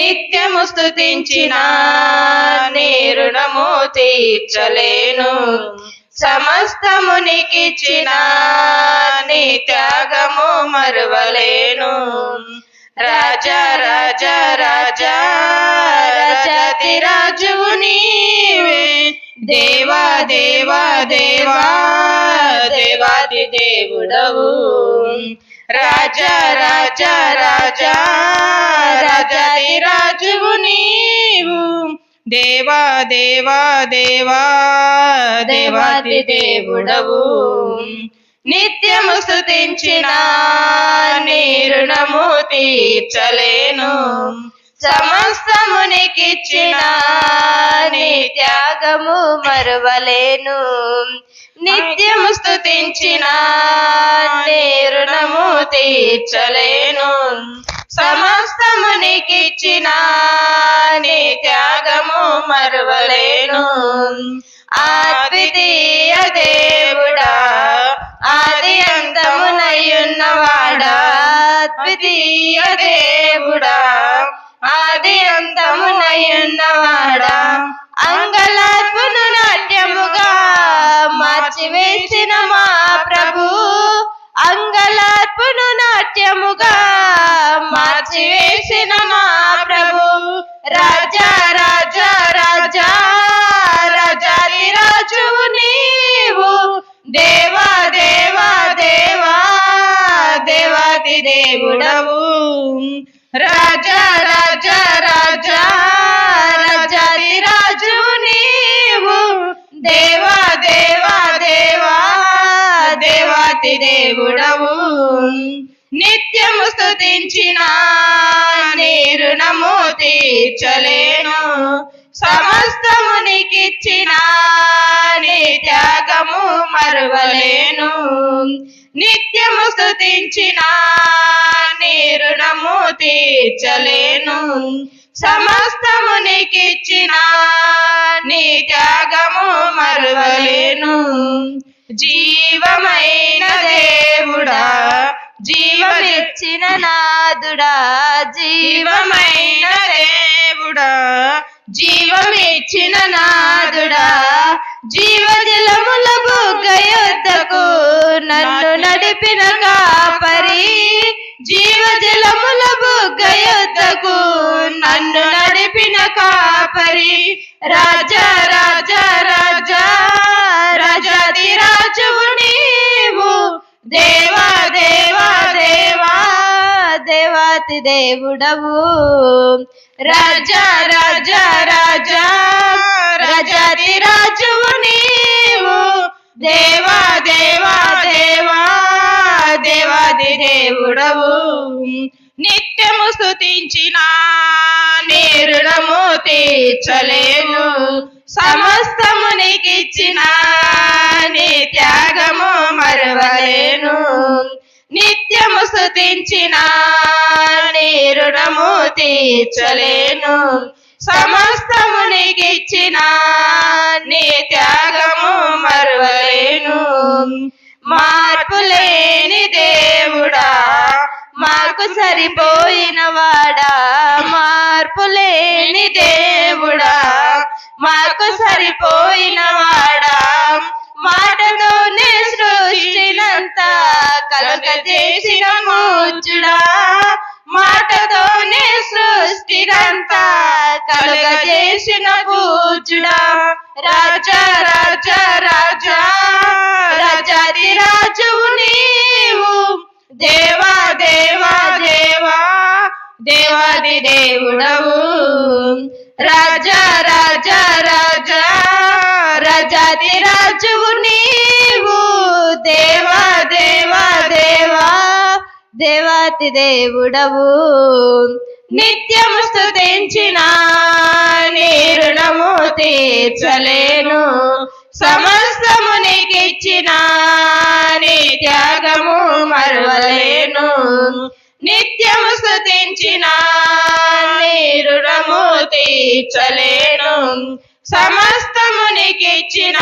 నిత్యము స్థుతించిన నీ రుణము తీర్చలేను. సమస్తమునికిచ్చిన నీ త్యాగము మరువలేను. రాజా రాజా రాజా రాజాతి రాజువు నీవే. దేవా దేవా దేవా దేవాది దేవుడవు. రాజా రాజా దేవా దేవా దేవా దేవాతి దేవుడవు. నిత్యము స్థుతించిన నీ రుణము తీర్చలేను. సమస్తమునికిచ్చిన నీ త్యాగము మరువలేను. నిత్యము స్థుతించిన నీ రుణము తీర్చలేను సమస్తము నీకిచ్చిన నీ త్యాగము మరువలేను. అద్వితీయ దేవుడా ఆది అంతమునయ్యున్నవాడా అద్వితీయ దేవుడా. రాజ్యముగా నాట్యముగా మార్చివేసిన మా ప్రభు రాజా రాజా రాజా రాజాది రాజు నీవు. దేవా దేవా దేవా దేవాది దేవుడవు. రాజా రాజా రాజా రాజాది రాజు నీవు. దేవా దేవా దేవా దేవాతి దేవుడవు. నిత్యము స్థుతించిన నీరు రుణము తీర్చలేను. సమస్తమునికిచ్చిన నీ త్యాగము మరువలేను. నిత్యము స్థుతించిన నీ రుణము తీర్చలేను. సమస్తమునికిచ్చిన నీ త్యాగము మరువలేను. జీవమై నాదుడా జీవమైన దేవుడా జీవమిచ్చిన నాదుడా జీవజలముల బుగ్గయుద్ధకు నన్ను నడిపిన కాపరి జీవజలముల బుగ్గయుద్ధకు నన్ను నడిపిన కాపరి రాజ దేవాతి దేవుడవు. రాజా రాజా రాజా రజాతి రాజువు నీవు. దేవా దేవా దేవా దేవాది దేవుడవు. నిత్యము స్థుతించిన నీ రుణము తీర్చలేను. సమస్తము నీకిచ్చిన నీ త్యాగము మరవలేను. నిత్యము స్థుతించిన నీ రుణము తీర్చలేను. సమస్తము నీకిచ్చిన నీ త్యాగము మరువలేను. మార్పు లేని దేవుడా మాకు సరిపోయిన వాడా? మార్పు లేని దేవుడా మాకు సరిపోయిన వాడా? మాట కలగజేసిన మూచుడా మాటతోనే సృష్టినంతా కలుగజేసిన పూజుడా రాజా రాజా రాజా. రాజాది రాజువు నీవు. దేవా దేవా దేవా. దేవాది దేవుడవు. రాజా రాజా రాజా. రాజాది రాజువు నీవు. దేవాతి దేవుడవు. నిత్యము స్థుతించిన నీ రుణము తీర్చలేను. సమస్తము నీకిచ్చిన నీ త్యాగము మరవలేను. నిత్యము స్థుతించిన నీ రుణము తీర్చలేను. సమస్తము నీకిచ్చిన